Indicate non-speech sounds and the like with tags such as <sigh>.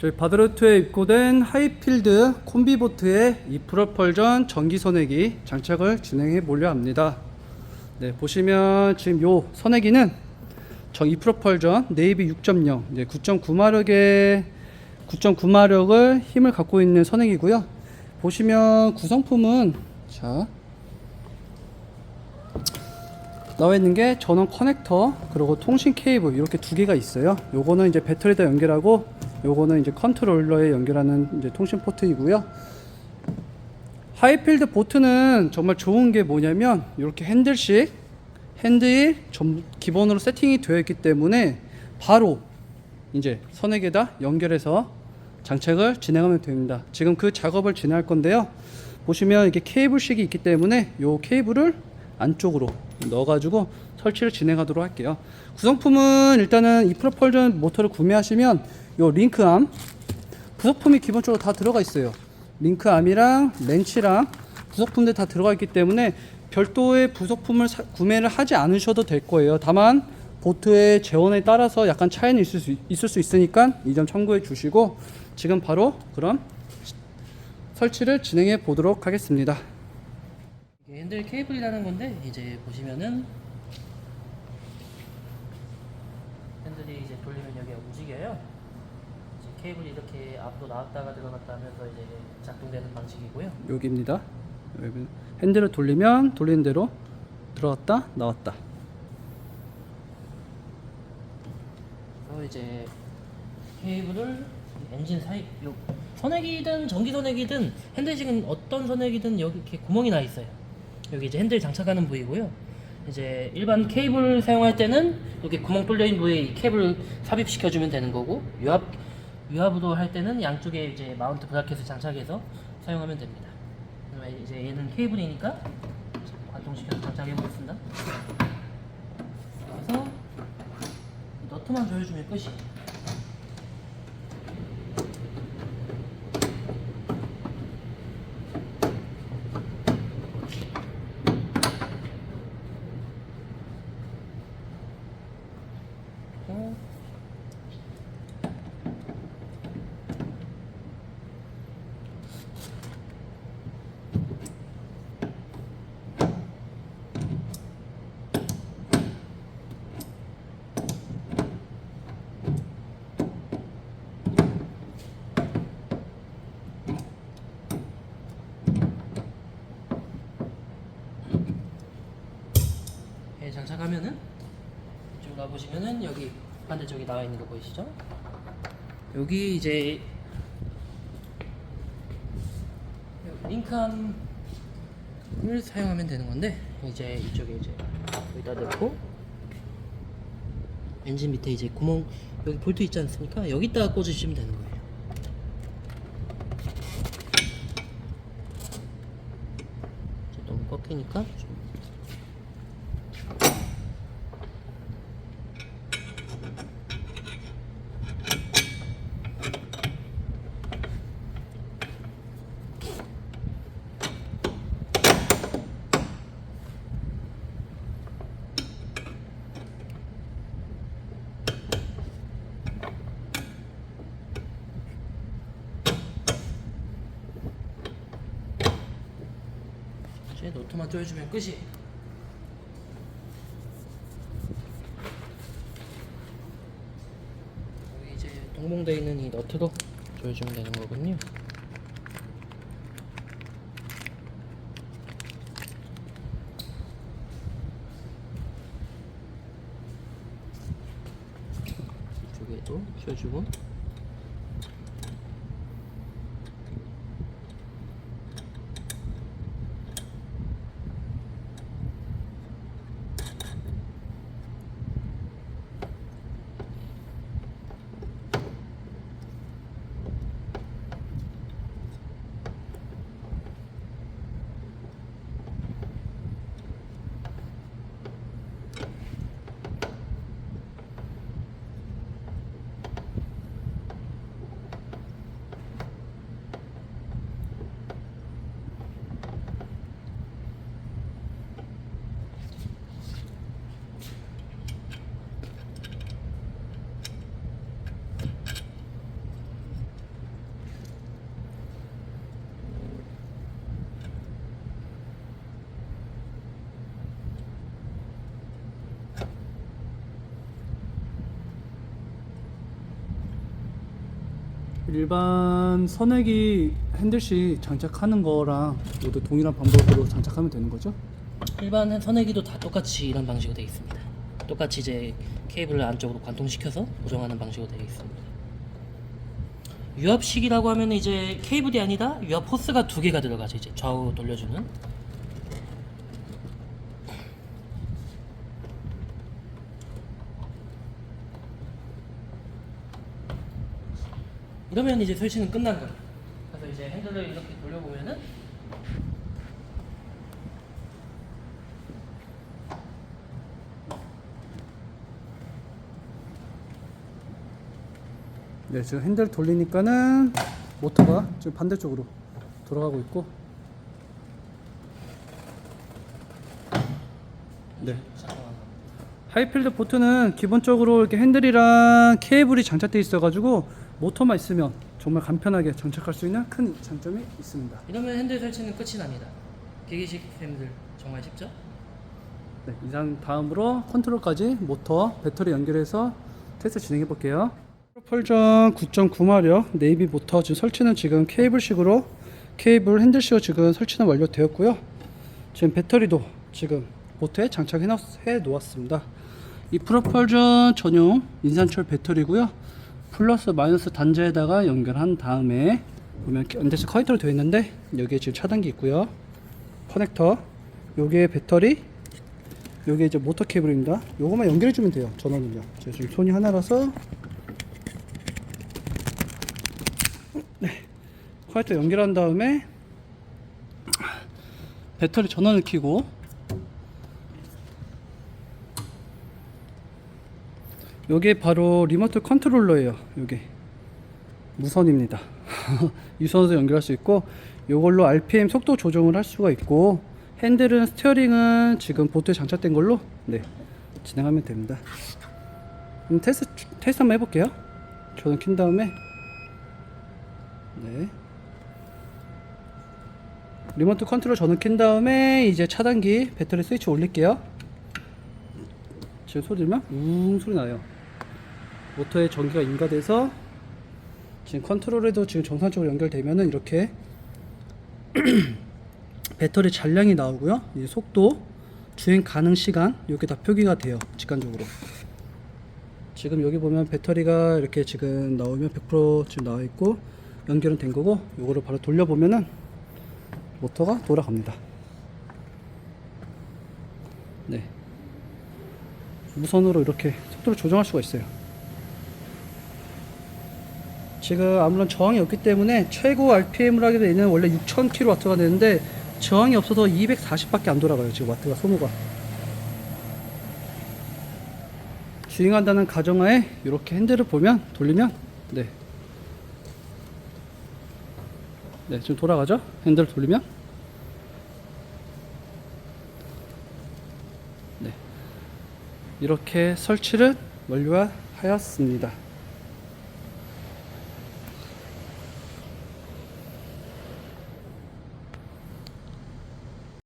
저희 바드로트에 입고된 하이필드 콤비보트의 이 프로펄전 전기 선회기 장착을 진행해 보려 합니다. 네, 보시면 지금 요 선회기는 저 이프로펄전 네이비 6.0 이제 9.9마력의 9.9마력을 힘을 갖고 있는 선행이고요. 보시면 구성품은 자 나와 있는 게 전원 커넥터 그리고 통신 케이블 이렇게 두 개가 있어요. 요거는 이제 배터리에다 연결하고 요거는 이제 컨트롤러에 연결하는 이제 통신 포트이고요. 하이필드 보트는 정말 좋은 게 뭐냐면 이렇게 핸들식 핸들이 전 기본으로 세팅이 되어 있기 때문에 바로 이제 선에게다 연결해서 장착을 진행하면 됩니다. 지금 그 작업을 진행할 건데요. 보시면 이게 케이블식이 있기 때문에 이 케이블을 안쪽으로 넣어가지고 설치를 진행하도록 할게요. 구성품은 일단은 이 프로펄전 모터를 구매하시면 이 링크암 부속품이 기본적으로 다 들어가 있어요. 링크암이랑 렌치랑 부속품들 다 들어가 있기 때문에 별도의 부속품을 사- 구매를 하지 않으셔도 될 거예요. 다만 보트의 재원에 따라서 약간 차이는 있을 수, 있을 수 있으니까 이 점 참고해 주시고 지금 바로 그럼 시- 설치를 진행해 보도록 하겠습니다. 핸들 케이블이라는 건데 이제 보시면은 핸들이 이제 돌리면 여기가 움직여요. 이제 케이블이 이렇게 앞으로 나왔다가 들어갔다 하면서 이제 작동되는 방식이고요. 여기입니다. 여기 핸들을 돌리면 돌리는 대로 들어갔다 나왔다. 그래서 이제 케이블을 엔진 사이 요 선액이든 전기 선액이든 핸들식은 어떤 선액이든 여기 이렇게 구멍이 나 있어요. 여기 이제 핸들 장착하는 부위고요. 이제 일반 케이블 사용할 때는 이렇게 구멍 뚫려 있는 부위에 이 케이블 삽입시켜 주면 되는 거고 유압 유압으로 할 때는 양쪽에 이제 마운트 브라켓을 장착해서 사용하면 됩니다. 그다음에 이제 얘는 케이블이니까 관통시켜서 장착해 보겠습니다. 그래서 너트만 조여주면 끝이. 어, 예, 장착하면은 좀 가보시면은 여기 반대쪽에 나와 있는 거 보이시죠? 여기 이제 링크함을 사용하면 되는 건데 이제 이쪽에 이제 여기다 넣고 엔진 밑에 이제 구멍 여기 볼트 있지 않습니까? 여기다가 꽂으시면 되는 거예요. 너무 꺾이니까 좀 노트만 조여주면 끝이. 여기 이제 동봉되어 있는 이 너트로 조여주면 되는 거군요. 이쪽에도 조여주고. 일반 선액이 핸들식 장착하는 거랑 모두 동일한 방법으로 장착하면 되는 거죠? 일반 선회기도 다 똑같이 이런 방식으로 되어 있습니다. 똑같이 이제 케이블을 안쪽으로 관통시켜서 고정하는 방식으로 되어 있습니다. 유압식이라고 하면 이제 케이블이 아니라 유압 호스가 두 개가 들어가죠. 이제 좌우 돌려주는. 이러면 이제 설치는 끝난 거예요. 그래서 이제 핸들을 이렇게 돌려보면은 네, 지금 핸들 돌리니까는 모터가 지금 반대쪽으로 돌아가고 있고 네. 하이필드 보트는 기본적으로 이렇게 핸들이랑 케이블이 장착되어 있어가지고 모터만 있으면 정말 간편하게 장착할 수 있는 큰 장점이 있습니다. 이러면 핸들 설치는 끝이 납니다. 기계식 핸들 정말 쉽죠? 네, 이상 다음으로 컨트롤까지 모터, 배터리 연결해서 테스트 진행해 볼게요. 펄전 9.9마력 네이비 모터 지금 설치는 지금 케이블식으로 케이블 핸들식으로 지금 설치는 완료되었고요. 지금 배터리도 지금 모터에 장착해 놓- 놓았습니다. 이 프로펄전 전용 인산철 배터리고요. 플러스 마이너스 단자에다가 연결한 다음에 보면 연대식 커넥터로 되어 있는데 여기에 지금 차단기 있고요. 커넥터 요게 배터리 요게 이제 모터 케이블입니다. 요거만 연결해 주면 돼요. 전원은요. 제가 지금 손이 하나라서 네. 커넥터 연결한 다음에 배터리 전원을 켜고 요게 바로 리모트 컨트롤러예요. 요게 무선입니다. <laughs> 유선으로 연결할 수 있고 요걸로 RPM 속도 조정을 할 수가 있고 핸들은 스티어링은 지금 보트에 장착된 걸로 네 진행하면 됩니다. 그럼 테스트 테스트 한번 해볼게요. 저는 킨 다음에 네 리모트 컨트롤 저는 킨 다음에 이제 차단기 배터리 스위치 올릴게요. 지금 소리 들으면 웅 소리 나요. 모터에 전기가 인가돼서 지금 컨트롤에도 지금 정상적으로 연결되면은 이렇게 <clears throat> 배터리 잔량이 나오고요. 이 속도, 주행 가능 시간 이렇게 다 표기가 돼요. 직관적으로. 지금 여기 보면 배터리가 이렇게 지금 나오면 100% 지금 나와 있고 연결은 된 거고 이거를 바로 돌려 보면은 모터가 돌아갑니다. 네. 무선으로 이렇게 속도를 조정할 수가 있어요. 지금 아무런 저항이 없기 때문에 최고 RPM을 하게 되는 원래 6000kW가 되는데 저항이 없어서 240밖에 안 돌아가요. 지금 와트가 소모가. 주행한다는 가정하에 이렇게 핸들을 보면 돌리면 네. 네, 지금 돌아가죠? 핸들을 돌리면 네. 이렇게 설치를 완료하였습니다.